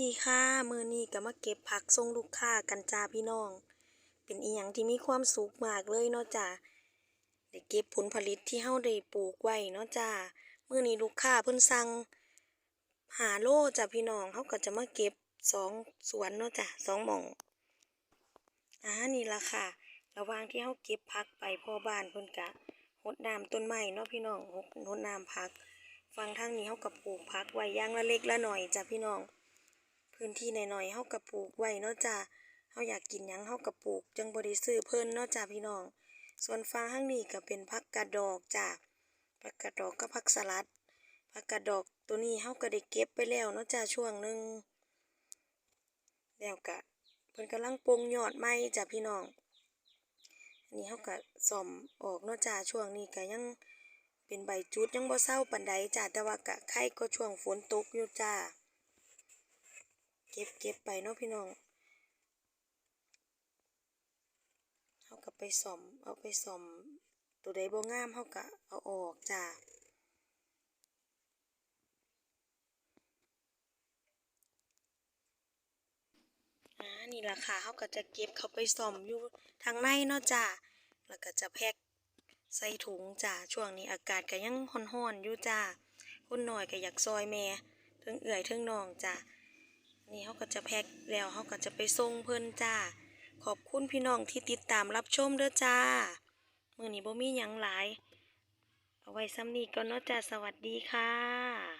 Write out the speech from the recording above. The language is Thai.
ดีค่ะมือนี้ก็มาเก็บผักส่งลูกค้ากันจ้าพี่น้อง เป็นอีหยังที่มีความสุขมากเลยเนาะจ้าได้เก็บผลผลิตที่เฮาได้ปลูกไว้เนาะจ้ามือนี้ลูกค้าเพิ่นสั่งหาโลจ้าพี่น้องเฮาก็จะมาเก็บสองสวนเนาะจ้าสองหม่องอ่านี่ละค่ะ ระหว่างที่เฮาเก็บผักไปพ่อบ้านเพิ่นก็รดน้ำต้นไม้เนาะพี่น้องรดน้ำผัก ฟังทางนี้เฮาก็ปลูกผักไว้อย่างละเล็กละหน่อยจ้ะพี่น้อง พื้นที่หน่อยๆเฮาก็ปลูกไว้เนาะจ้ะเฮาอยากกินหยังเฮาก็ปลูก จังบ่ได้ซื้อเพิ่นเนาะจ้ะพี่น้อง ส่วนฟังทางนี้ก็เป็นผักกาดดอกจ้ะผักกาดดอกกับผักสลัดผักกาดดอกตัวนี้เฮาก็ได้เก็บไปแล้วเนาะจ้ะช่วงหนึงแล้วก็เพิ่นกำลังปงยอดใหม่จ้ะพี่น้องอันนี้เฮาก็ซ่อมออกเนาะจ้ะช่วงนี้ก็ยังเป็นใบจุดยังบ่เศร้าปานใดจ้าแต่ว่ากะไข่ก็ช่วงฝนตกอยู่จ้า เก็บเก็บไปเนาะพี่น้องเฮาก็ไปซ่อมเอาไปซ่อมตัวใดบ่งามเฮาก็เอาออกจ้าอ่านี่ล่ะค่ะเฮาก็จะเก็บเขาไปซ่อมอยู่ทางในเนาะจ้าแล้วก็จะแพ็คใส่ถุงจ้าช่วงนี้อากาศก็ยังร้อนๆอยู่จ้าคนหน่อยก็อยากซอยแม่เทิงเอื่อยเทิงนองจ้า นี่เขาก็จะแพ็คแล้วเขาก็จะไปส่งเพิ่นจ้า ขอบคุณพี่น้องที่ติดตามรับชมเด้อจ้า มือนี้บ่มีหยังหลาย เอาไว้ซ้ำนี้ก่อนเนาะจ้า สวัสดีค่ะ